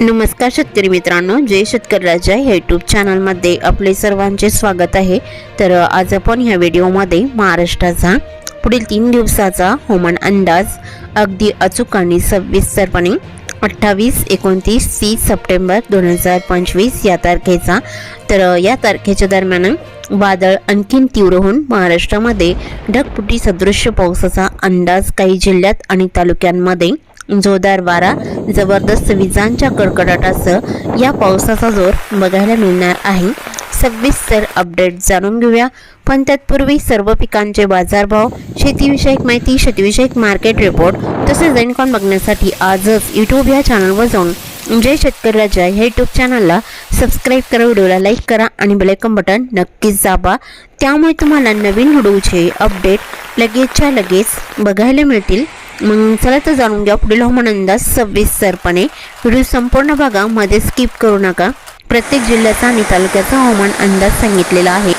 नमस्कार शेतकरी मित्रांनो जय शेतकरी राजा ह्या यूट्यूब चॅनलमध्ये आपले सर्वांचे स्वागत आहे. तर आज आपण ह्या व्हिडिओमध्ये महाराष्ट्राचा पुढील तीन दिवसाचा हवामान अंदाज अगदी अचूक आणि सविस्तरपणे अठ्ठावीस एकोणतीस तीस सप्टेंबर दोन हजार पंचवीस या तारखेचा तर या तारखेच्या दरम्यान वादळ आणखीन तीव्र होऊन महाराष्ट्रामध्ये ढगपुटी सदृश्य पावसाचा अंदाज काही जिल्ह्यात आणि तालुक्यांमध्ये जोरदार वारा जबरदस्त विजांच्या कडकडाटासह या पावसाचा जोर बघायला मिळणार आहे. सविस्तर अपडेट जाणून घेऊया. पण तत्पूर्वी सर्व पिकांचे बाजारभाव शेतीविषयक माहिती शेतीविषयक मार्केट रिपोर्ट तसेच दैनिकॉन बघण्यासाठी आजच यूट्यूब या चॅनलवर जाऊन जय शेतकरी राजा. ह्या यूट्यूब चॅनलला सबस्क्राईब करा व्हिडिओला लाईक करा आणि बेलायकन बटन नक्कीच दाबा. त्यामुळे तुम्हाला नवीन व्हिडिओचे अपडेट लगेचच्या लगेच बघायला मिळतील. मग चला तर जाणून घ्या पुढील हवामान अंदाज सविस्तरपणे व्हिडिओ संपूर्ण भागामध्ये स्किप करू नका. प्रत्येक जिल्ह्याचा आणि तालुक्याचा हवामान अंदाज सांगितलेला आहे.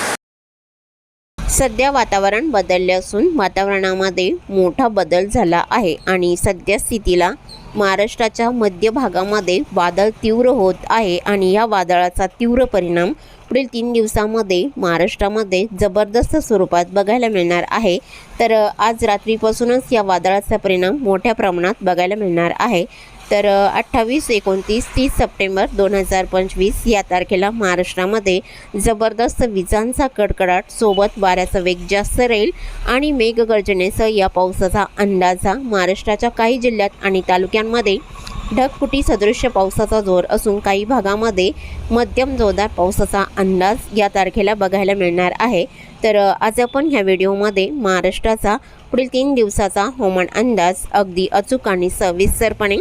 सध्या वातावरण बदलले असून वातावरणामध्ये मोठा बदल झाला आहे आणि सध्या स्थितीला महाराष्ट्राच्या मध्य भागामध्ये वादळ तीव्र होत आहे आणि या वादळाचा तीव्र परिणाम पुढील तीन दिवसामध्ये महाराष्ट्रामध्ये जबरदस्त स्वरूपात बघायला मिळणार आहे. तर आज रात्रीपासूनच या वादळाचा परिणाम मोठ्या प्रमाणात बघायला मिळणार आहे. तर अठ्ठावीस एकोणतीस तीस सप्टेंबर दोन हजार पंचवीस या तारखेला महाराष्ट्रामध्ये जबरदस्त विजांचा कडकडाट सोबत वाऱ्याचा वेग जास्त राहील आणि मेघगर्जनेसह या पावसाचा अंदाजा महाराष्ट्राच्या काही जिल्ह्यात आणि तालुक्यांमध्ये ढगफुटी सदृश्य पावसाचा जोर असून काही भागामध्ये मध्यम जोरदार पावसाचा अंदाज या तारखेला बघायला मिळणार आहे. तर आज आपण ह्या व्हिडिओमध्ये महाराष्ट्राचा पुढील तीन दिवसाचा हवामान अंदाज अगदी अचूक आणि सविस्तरपणे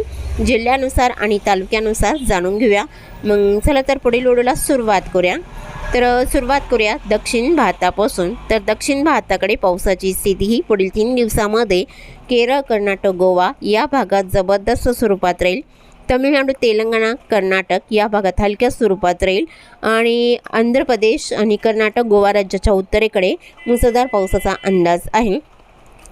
जिल्ह्यानुसार आणि तालुक्यानुसार जाणून घेऊया. मग चला तर पुढील व्हिडिओला सुरुवात करूया. तर सुरुवात करूया दक्षिण भारतापासून. तर दक्षिण भारताकडे पावसाची स्थिती ही पुढील तीन दिवसामध्ये केरळ कर्नाटक गोवा या भागात जबरदस्त स्वरूपात राहील. तमिळनाडू तेलंगणा कर्नाटक या भागात हलक्या स्वरूपात राहील. आणि आंध्र प्रदेश आणि कर्नाटक गोवा राज्याच्या उत्तरेकडे मुसळधार पावसाचा अंदाज आहे.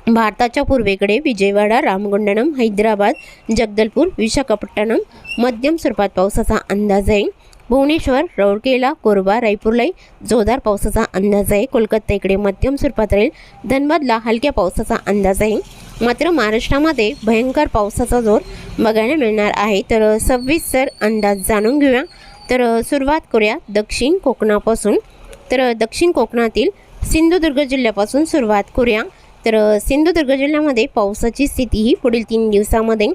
भारताच्या पूर्वेकडे विजयवाडा रामगुंडनम हैदराबाद जगदलपूर विशाखापट्टणम मध्यम स्वरूपात पावसाचा अंदाज आहे. भुवनेश्वर रौरकेला कोरबा रायपूरलाही जोरदार पावसाचा अंदाज आहे. कोलकाता इकडे मध्यम स्वरूपात राहील. धनबादला हलक्या पावसाचा अंदाज आहे. मात्र महाराष्ट्रामध्ये भयंकर पावसाचा जोर बघायला मिळणार आहे. तर सविस्तर अंदाज जाणून घेऊया. तर सुरुवात करूया दक्षिण कोकणापासून. तर दक्षिण कोकणातील सिंधुदुर्ग जिल्ह्यापासून सुरुवात करूया. तर सिंधुदुर्ग जिल्ह्यामध्ये पावसाची स्थिती ही पुढील तीन दिवसामध्ये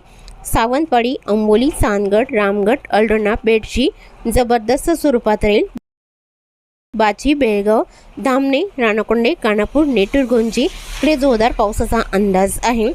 सावंतवाडी अंबोली चांदगड रामगड अल्डोणा बेडशी जबरदस्त स्वरूपात राहील. बाची बेळगाव धामणे राणकोंडे कानापूर नेटुरगोंजी इकडे जोरदार पावसाचा अंदाज आहे.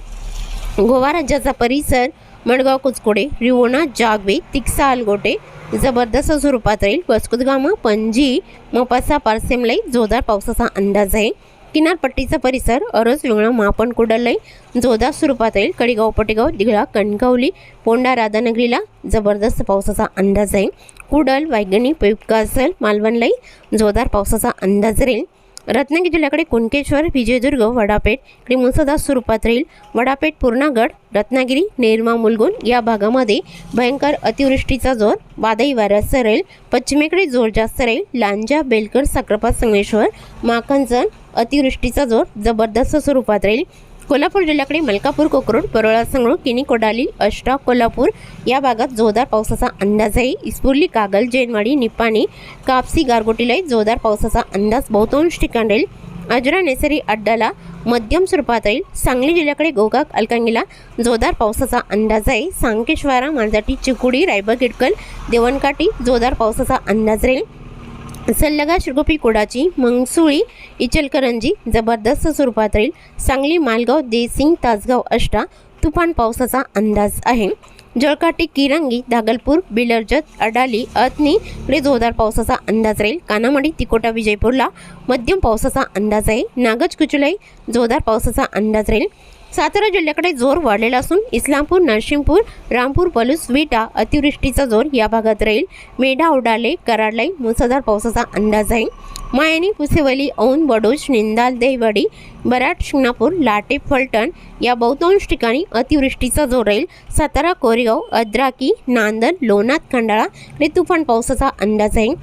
गोवा राज्याचा परिसर मडगाव कुचकोडे रिवोणा जागवे तिक्सा अलगोटे जबरदस्त स्वरूपात राहील. वस्कुतगामा पणजी मोपासा पारसेमलाई जोरदार पावसाचा अंदाज आहे. किनारपट्टीचा परिसर अरज विंगणा महापण कुडलई जोरदार स्वरूपात येईल. कडेगाव पटेगाव दिघळा कणकवली पोंडा राधानगरीला जबरदस्त पावसाचा अंदाज आहे कुडल वायगणी पेपकासल मालवणलाई जोरदार पावसाचा अंदाज राहील. रत्नागिरी जिल्ह्याकडे कुणकेश्वर विजयदुर्ग वडापेठ इकडे मुसळधार स्वरूपात राहील. वडापेठ पूर्णागड रत्नागिरी नेरमा मुलगुण या भागामध्ये भयंकर अतिवृष्टीचा जोर वादळी वाऱ्यासह राहील. पश्चिमेकडे जोर जास्त राहील. लांजा बेलकर साक्रपात संगमेश्वर माखनजण अतिवृष्टीचा जोर जबरदस्त स्वरूपात राहील. कोल्हापूर जिल्ह्याकडे मलकापूर कोकरूड परोळा संगळू किनी कोडाली अष्टा कोल्हापूर या भागात जोरदार पावसाचा अंदाज आहे. इस्पुर्ली कागल जैनवाडी निपाणी कापसी गारगोटीलाही जोरदार पावसाचा अंदाज बहुतांश ठिकाण राहील. अजरा नेसरी अड्डाला मध्यम स्वरूपात राहील. सांगली जिल्ह्याकडे गोगाक अलकांगीला जोरदार पावसाचा अंदाज आहे. सांकेश्वारा मांजाटी चिकुडी रायबग इडकल देवणकाठी जोरदार पावसाचा अंदाज राहील. सल्लगा शिरगोपी कोडाची मंगसुळी इचलकरंजी जबरदस्त स्वरूपात राहील. सांगली मालगाव देसिंग तासगाव अष्टा तुफान पावसाचा अंदाज आहे. जळकाटी किरंगी दागलपूर बिलर्जत अडाली अतनी इकडे जोरदार पावसाचा अंदाज राहील. कानामडी तिकोटा विजयपूरला मध्यम पावसाचा अंदाज आहे. नागज कुचुलाई जोरदार पावसाचा अंदाज राहील. सातारा जिल्ह्याकडे जोर वाढलेला असून इस्लामपूर नरसिंहपूर रामपूर पलूस विटा अतिवृष्टीचा जोर या भागात राहील. मेढा उडाले कराडलाई मुसळधार पावसाचा अंदाज आहे. मायनी पुसेवली औन वडोज निंदाल देहवाडी बराट शिंगणापूर लाटे फलटण या बहुतांश ठिकाणी अतिवृष्टीचा जोर राहील. सातारा कोरेगाव अद्राकी नांदन लोणात खंडाळा आणि तुफान पावसाचा अंदाज आहे.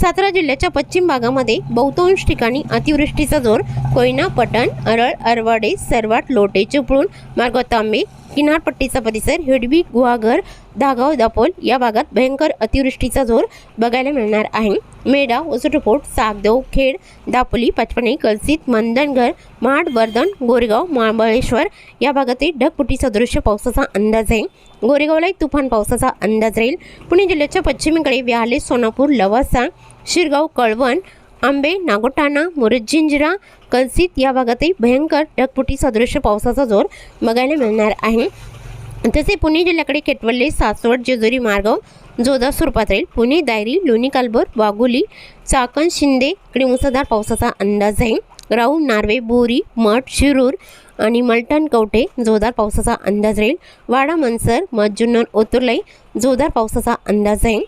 सातारा जिल्ह्याच्या पश्चिम भागामध्ये बहुतांश ठिकाणी अतिवृष्टीचा जोर कोयना पटण अरळ अरवाडे सरवाट लोटे चिपळूण मार्ग तांबे किनारपट्टीचा परिसर हिडबी गुहागर धागाव दापोल या भागात भयंकर अतिवृष्टीचा जोर बघायला मिळणार आहे. मेढा उसुटपोट सागदेव खेड दापोली पचपणे कलसित मंदनघर महाड वर्धन गोरेगाव महाबळेश्वर या भागातील ढगफुटी सदृश्य पावसाचा अंदाज आहे. गोरेगावलाही तुफान पावसाचा अंदाज राहील. पुणे जिल्ह्याच्या पश्चिमेकडे व्याले सोनापूर लवासा शिरगाव कळवण आंबे नागोटाणा मुरजिंजरा कलसित या भागातही भयंकर ढगपुटी सदृश्य पावसाचा जोर बघायला मिळणार आहे. तसे पुणे जिल्ह्याकडे केटवल्ले सासवड जेजुरी मार्गाव जोधा स्वरूपात राहील. पुणे दायरी लोणी कालभोर वाघोली चाकण शिंदे इकडे मुसळधार पावसाचा अंदाज आहे. राऊ नार्वे बोरी मठ शिरूर आणि मलटण कवठे जोरदार पावसाचा अंदाज राहील. वाडा मनसर मज्जुन्नर ओतुर्लाई जोरदार पावसाचा अंदाज आहे.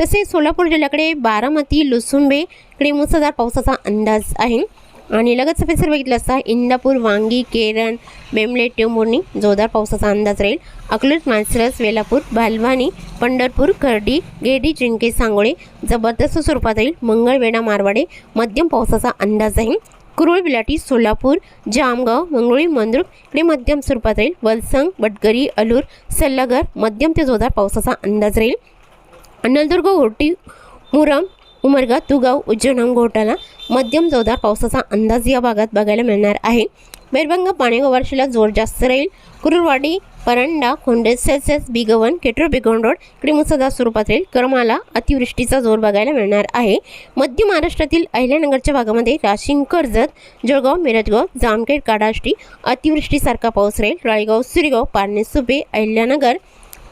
तसेच सोलापूर जिल्ह्याकडे बारामती लुसुंबे इकडे मुसळधार पावसाचा अंदाज आहे. आणि लगत सफेसर बघितलं असता इंदापूर वांगी केरन बेमले टेंबुर्णी जोरदार पावसाचा अंदाज राहील. अकलूज मानसरस वेलापूर भालवानी पंढरपूर खर्डी गेडी जिंके सांगोळे जबरदस्त स्वरूपात राहील. मंगळवेढा मारवाडे मध्यम पावसाचा अंदाज आहे कुरुळ बिलाटी सोलापूर जामगाव मंगळुळी मंद्रुक इकडे मध्यम स्वरूपात राहील. वलसंग बटगरी अलूर सल्लागर मध्यम ते जोरदार पावसाचा अंदाज राहील. नलदुर्ग ओटी मुरम उमरगा तुगाव उज्जैन घोटाला मध्यम जोरदार पावसाचा अंदाज या भागात बघायला मिळणार आहे. बेरबंग पाणेगाव जोर जास्त राहील. कुरुरवाडी परंडा खोंडे सेल्सेस बिगवन केटर बिगवन रोड इकडे मुसळधार स्वरूपात राहील. करमाला अतिवृष्टीचा जोर बघायला मिळणार आहे. मध्य महाराष्ट्रातील अहिल्यानगरच्या भागामध्ये राशिंग कर्जत जळगाव मिरजगाव जामखेड काडाष्टी अतिवृष्टीसारखा पाऊस राहील. राळेगाव सुरेगाव पारणे सुपे अहिल्यानगर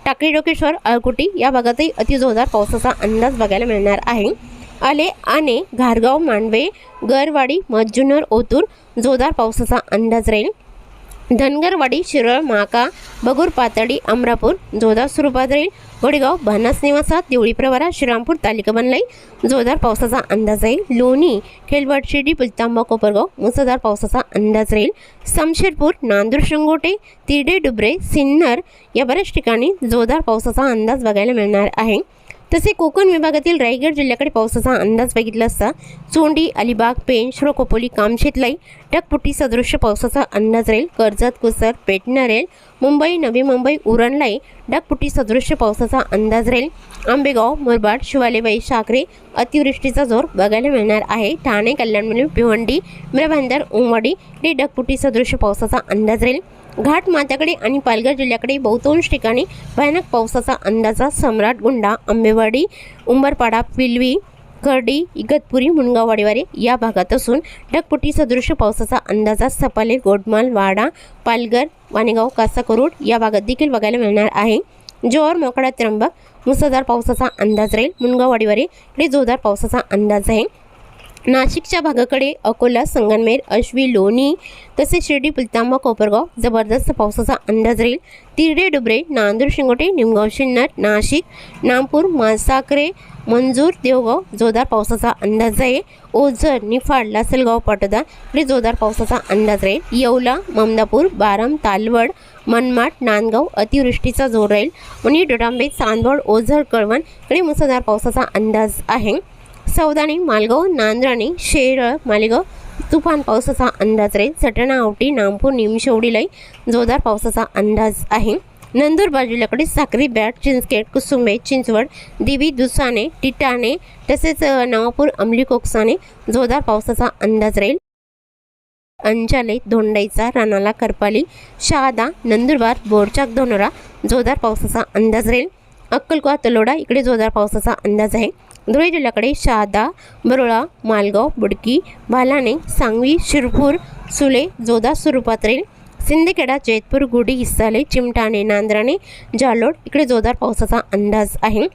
टाकळी डोकेश्वर अळकुटी या भागातही अतिजोरदार पावसाचा अंदाज बघायला मिळणार आहे. आले आने घारगाव मांडवे गरवाडी मज्जुनर ओतूर जोरदार पावसाचा अंदाज राहील. धनगरवाडी शिरळ माका बगूर पातळी अमरापूर जोरदार स्वरूपात राहील. गोडेगाव भानास निवासात देवळी प्रवारा श्रीरामपूर तालिका बनलाई. जोरदार पावसाचा अंदाज राहील. लोणी खेलवड शिर्डी पुलतांबा कोपरगाव मुसळधार पावसाचा अंदाज राहील. समशेरपूर नांदूर शंगोटे तिरडे डुबरे सिन्नर या बऱ्याच ठिकाणी जोरदार पावसाचा अंदाज बघायला मिळणार आहे. तसे कोकण विभागातील रायगड जिल्ह्याकडे पावसाचा अंदाज बघितला असता चोंडी अलिबाग पेण श्रोकोपोली कामशेतलाई ढगफुटी सदृश्य पावसाचा अंदाज राहील. कर्जत कुसर पेटणारेल मुंबई नवी मुंबई उरणलाई डकपुटी सदृश्य पावसाचा अंदाज राहील. आंबेगाव मुरबाड शिवालेबाई शाकरे अतिवृष्टीचा जोर बघायला मिळणार आहे. ठाणे कल्याणमुली भिवंडी मिरभांदर उमवाडी हे डकपुटी सदृश्य पावसाचा अंदाज राहील. घाट माथ्याकडे आणि पालघर जिल्ह्याकडे बहुतांश ठिकाणी भयानक पावसाचा अंदाजा सम्राट गुंडा आंबेवाडी उंबरपाडा पिलवी खर्डी इगतपुरी मुनगाववाडीवारे या भागात असून ढगपुटी सदृश पावसाचा अंदाजा सपाले गोडमाल वाडा पालघर वाणेगाव कासाकरूड या भागात देखील बघायला मिळणार आहे. जोर मोकळा त्र्यंबक मुसळधार पावसाचा अंदाज राहील. मुनगाववाडीवारे इकडे जोरदार पावसाचा अंदाज आहे. नाशिकच्या भागाकडे अकोला संगनमेर अश्वी लोणी तसेच शिर्डी पुलतांबा कोपरगाव जबरदस्त पावसाचा अंदाज राहील. तिरडे डुबरे नांदूर शिंगोटे निमगाव शिन्नर नाशिक नामपूर मासाकरे मंजूर देवगाव जोरदार पावसाचा अंदाज आहे. ओझर निफाड लासलगाव पाटोदा इकडे जोरदार पावसाचा अंदाज राहील. येवला ममदापूर बारम तालवड मनमाड नांदगाव अतिवृष्टीचा जोर राहील. आणि डोडांबे चांदवड ओझर कळवण इकडे मुसळधार पावसाचा अंदाज आहे. सौदाणी मालगाव नांद्राणी शेरळ मालेगाव तुफान पावसाचा अंदाज राहील सटाणा आवटी नामपूर निमशेवडीलाही जोरदार पावसाचा अंदाज आहे. नंदुरबार जिल्ह्याकडे साक्री बॅट चिंचखेड कुसुंबे चिंचवड दिवी दुसाने टिटाणे तसेच नवापूर अंमली कोकसाने जोरदार पावसाचा अंदाज राहील. अंजाले धोंडाईचा रानाला करपाली शहादा नंदुरबार बोरचाक धोनोरा जोरदार पावसाचा अंदाज राहील. अक्कलकोवा तलोडा इकडे जोरदार पावसाचा अंदाज आहे. धुळे जिल्ह्याकडे शहादा बरोळा मालगाव बुडकी भालाणे सांगवी शिरपूर सुले जोधा स्वरूपात राहील सिंदखेडा जैतपूर गुडी हिस्साले चिमटाणे नांद्राणे जालोड इकडे जोरदार पावसाचा अंदाज आहे.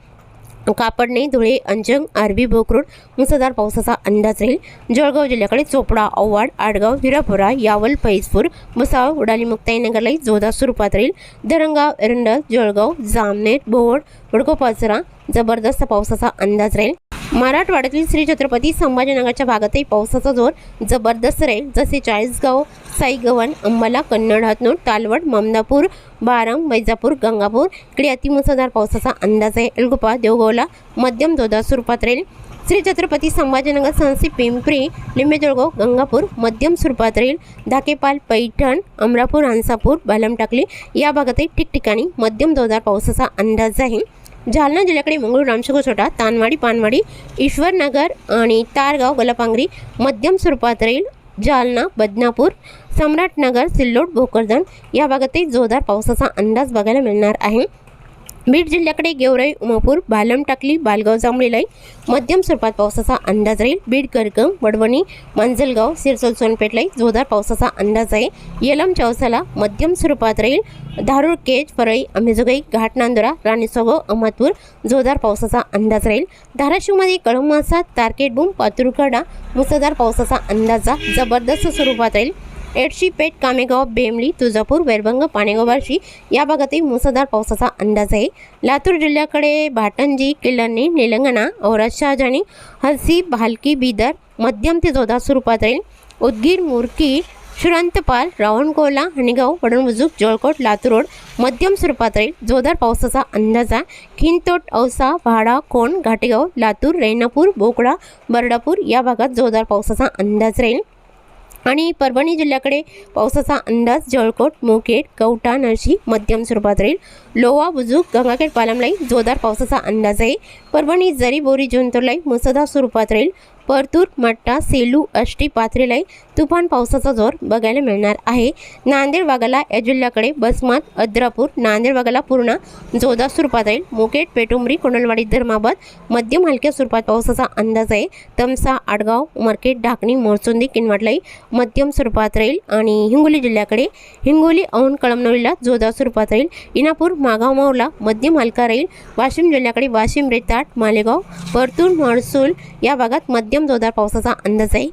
कापडणे धुळे अंजंग आरबी बोकरूड मुसळधार पावसाचा अंदाज राहील. जळगाव जिल्ह्याकडे चोपडा औवाड आडगाव हिरापुरा यावल फैजपूर मुसाळ उडाली मुक्ताईनगरलाही जोरदार स्वरूपात राहील. धरणगाव एरंडल जळगाव जामनेर बोवड वडकोपाचरा जबरदस्त पावसाचा अंदाज राहील. मराठवाड्यातील श्री छत्रपती संभाजीनगरच्या भागातही पावसाचा जोर जबरदस्त राहील जसे चाळीसगाव साईगव्हाण अंबाला कन्नड हतनोड तालवड ममदापूर बारम वैजापूर गंगापूर इकडे अतिमुसळधार पावसाचा अंदाज आहे. एलगुपा देवगावला मध्यम जोरदार स्वरूपात राहील. श्री छत्रपती संभाजीनगर संस्थी पिंपरी लिंबेजळगाव गंगापूर मध्यम स्वरूपात राहील. धाकेपाल पैठण अमरापूर हंसापूर बालमटाकली या भागातही ठिकठिकाणी मध्यम जोरदार पावसाचा अंदाज आहे. जालना जिल्ह्याकडे मंगळूर रामशेखर छोटा तानवाडी पानवाडी ईश्वरनगर आणि तारगाव गलापांगरी मध्यम स्वरूपात राहील जालना बदनापूर सम्राटनगर सिल्लोड भोकरदन. या भागातही जोरदार पावसाचा अंदाज बघायला मिळणार आहे. बीड जिल्ह्याकडे गेवराई उमापूर बालम टाकली बालगाव जांभळीलाई मध्यम स्वरूपात पावसाचा अंदाज राहील. बीड करकम वडवणी मांजलगाव सिरसोल सोनपेठलाई जोरदार पावसाचा अंदाज आहे. येलम चौसाला मध्यम स्वरूपात राहील. धारूर केज परळी अंबेजोगाई घाट नांदुरा अहमदपूर जोरदार पावसाचा अंदाज राहील. धाराशिवमध्ये कळंबासा तारकेटबूम पातुरकडा मुसळधार पावसाचा अंदाजा जबरदस्त स्वरूपात राहील. एडशी पेठ कामेगाव बेमली तुळजापूर वैरभंग पाणेगाव बार्शी या भागातही मुसळधार पावसाचा अंदाज आहे. लातूर जिल्ह्याकडे भाटंजी किल्लांनी निलंगणा औराज शहाजानी हसी भालकी बिदर मध्यम ते जोरदार स्वरूपात राहील. उदगीर मुरकी श्रांतपाल रावणकोला हणीगाव वडणबुजुक जळकोट लातूर रोड मध्यम स्वरूपात राहील. जोरदार पावसाचा अंदाजा खिंतोट औसा भाडा कोण घाटेगाव लातूर रेणापूर बोकडा बर्डापूर या भागात जोरदार पावसाचा अंदाज राहील. आणि परभणी जिल्ह्याकडे पावसाचा अंदाज जळकोट मुकेट कवठा नरशी मध्यम स्वरूपात राहील. लोवा बुजुक गंगाखेड पालमलाई जोरदार पावसाचा अंदाज आहे. परभणी जरी बोरी जुंतरलाई मुसळधार स्वरूपात राहील. परतूर मट्टा सेलू अष्टी पाथरीलाई तुफान पावसाचा जोर बघायला मिळणार आहे. नांदेड वाघाला या जिल्ह्याकडे बसमात अद्रापूर नांदेड वाघाला पूर्णा जोरदार स्वरूपात राहील मुकेट पेटुंबरी कोंडलवाडी धर्माबाद मध्यम हलक्या स्वरूपात पावसाचा अंदाज आहे. तमसा आडगाव मार्केट ढाकणी मोरचोंदी किनवाटलाई मध्यम स्वरूपात राहील आणि हिंगोली जिल्ह्याकडे हिंगोली औन कळमनुरीला जोरदार स्वरूपात राहील. इनापूर मागाव माऊला मध्यम हलका राहील. वाशिम जिल्ह्याकडे वाशिम रेताट मालेगाव परतूर महसूल या भागात मध्यम मध्यम जोरदार पावसाचा अंदाज आहे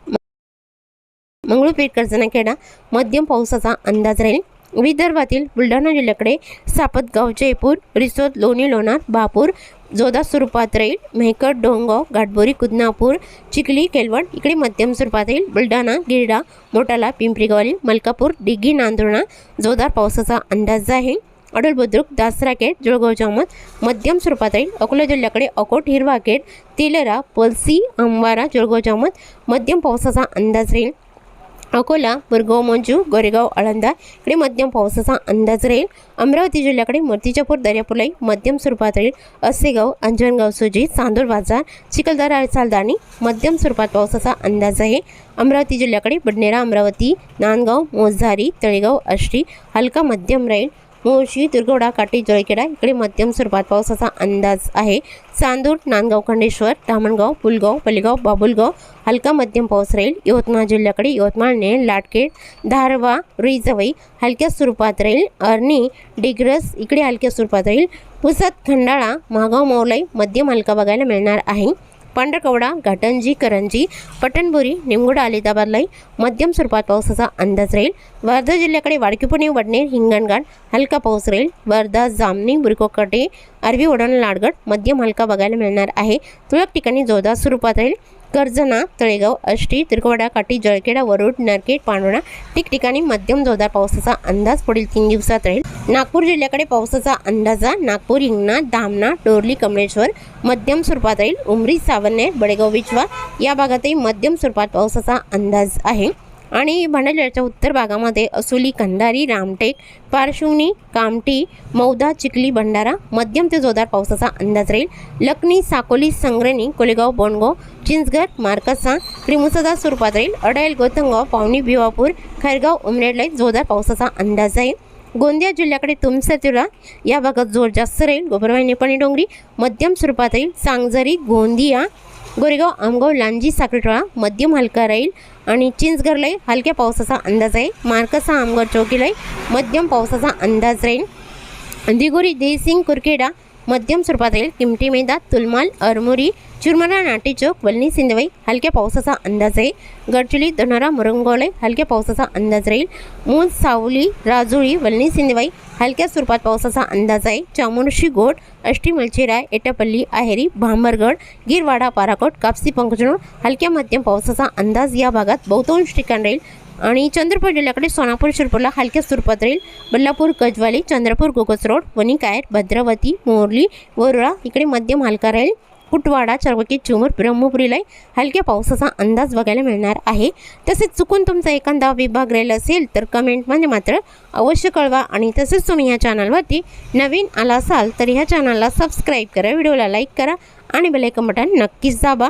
मंगळूरपेठ कर्जनाखेडा मध्यम पावसाचा अंदाज राहील. विदर्भातील बुलढाणा जिल्ह्याकडे सापतगाव जयपूर रिसोद लोणी लोणार बापूर जोरदार स्वरूपात राहील. मेहकट डोंगाव घाटबोरी कुदनापूर चिखली केलवड इकडे मध्यम स्वरूपात राहील. बुलढाणा गिरडा मोटाला पिंपरीगवाली मलकापूर डिग्गी नांदुर्णा जोरदार पावसाचा अंदाज आहे अडोल बुद्रुक दासराकेट जुळगाव जामत मध्यम स्वरूपात राहील अकोला जिल्ह्याकडे अकोट हिरवा गेट तेलरा पलसी अंबारा जुळगाव जामत मध्यम पावसाचा अंदाज राहील. अकोला बुरगाव मंजू गोरेगाव आळंदा इकडे मध्यम पावसाचा अंदाज राहील. अमरावती जिल्ह्याकडे मूर्तिजापूर दर्यापूरलाई मध्यम स्वरूपात राहील. असेगाव अंजनगाव सुजी चांदूर बाजार चिखलदरा चालदाणी मध्यम स्वरूपात पावसाचा अंदाज आहे. अमरावती जिल्ह्याकडे बडनेरा अमरावती नांदगाव मोझारी तळेगाव आष्टी हलका मध्यम राहील. मुळशी दुर्गवडा काटी जळखेडा इकडे मध्यम स्वरूपात पावसाचा अंदाज आहे. चांदूर नांदगाव खंडेश्वर धामणगाव पुलगाव पलगाव बाबुलगाव हलका मध्यम पाऊस राहील. यवतमाळ जिल्ह्याकडे यवतमाळ नेळ लाटखेड धारवा रुईजवई हलक्या स्वरूपात राहील. अर्नी डिग्रस इकडे हलक्या स्वरूपात राहील. पुसद खंडाळा महागाव मौलाई मध्यम हलका बघायला मिळणार आहे. पांढरकवडा घाटंजी करंजी पटणबुरी निमगुडा अलिदाबादलाई मध्यम स्वरूपात पावसाचा अंदाज राहील. वर्धा जिल्ह्याकडे वाडकीपुणे वडनेर हिंगणघाट हलका पाऊस राहील. वर्धा जामनी बुरकोकटे अरबी वडण लाडगड मध्यम हलका बघायला मिळणार आहे. तुरळक ठिकाणी जोरदार स्वरूपात राहील. कर्जना तळेगाव आष्टी तिरकवाडा काटी जळखेडा वरुड नरखेड पांडोणा ठिकठिकाणी मध्यम जोरदार पावसाचा अंदाज. पुढील तीन दिवसात राहील. नागपूर जिल्ह्याकडे पावसाचा अंदाजा नागपूर हिंगणा धामणा डोरली कमळेश्वर मध्यम स्वरूपात राहील. उमरी सावनेर बडेगाव विचवा या भागातही मध्यम स्वरूपात पावसाचा अंदाज आहे. आणि भांडारच्या उत्तर भागामध्ये असोली कंधारी रामटेक पार्श्वनी कामठी मौदा चिखली भंडारा मध्यम ते जोरदार पावसाचा अंदाज राहील. लखनी साकोली संग्रणी कोलेगाव बोंडगाव चिंचगड मार्कसा क्रिमुसदा स्वरूपात राहील. अडायल गोतंगाव पावनी भिवापूर खैरगाव उमरेडला जोरदार पावसाचा अंदाज आहे गोंदिया जिल्ह्याकडे तुमसतिरा या भागात जोर जास्त राहील. गोबरवाहिनी पाणी डोंगरी मध्यम स्वरूपात राहील. सांगजरी गोंदिया गोरेगाव आमगाव लांजी साखरेटोळा मध्यम हलका राहील आणि चिंचगडलाही हलक्या पावसाचा अंदाज आहे. मार्कसा आमगड चौकीलाही मध्यम पावसाचा अंदाज राहील. दिगोरी देसिंग कुरखेडा मध्यम स्वरूपात राहील किमठी मैदात तुलमाल अरमुरी चुरमरा नाटी चौक वलनी सिंधवाई हलक्या पावसाचा अंदाज आहे गडचिली दोनारा मुरंगोळे हलक्या पावसाचा अंदाज राहील. मूल सावली राजुळी वलनी सिंधवाई हलक्या स्वरूपात पावसाचा अंदाज आहे. चामुर्शी गोड अष्टी मलचेराय एटापल्ली आहेरी भांबरगड गिरवाडा पाराकोट कापसी पंकजनूर हलक्या मध्यम पावसाचा अंदाज या भागात बहुतांश ठिकाण राहील. आणि चंद्रपूर जिल्ह्याकडे सोनापूर शिरपूरला हलक्या स्वरूपात राहील. बल्लापूर गजवाली चंद्रपूर गोगस रोड वणिकायर भद्रावती मोरली वरुळा इकडे मध्यम हलका राहील. कुटवाडा चरवकी चुमूर ब्रह्मपुरीला हलक्या पावसाचा अंदाज बघायला मिळणार आहे. तसेच चुकून तुमचा एखादा विभाग राहिला असेल तर कमेंटमध्ये मात्र अवश्य कळवा आणि तसेच तुम्ही ह्या चॅनलवरती नवीन आला असाल तर ह्या चॅनलला सबस्क्राईब करा व्हिडिओला लाईक करा आणि बेलायकन बटन नक्कीच दाबा.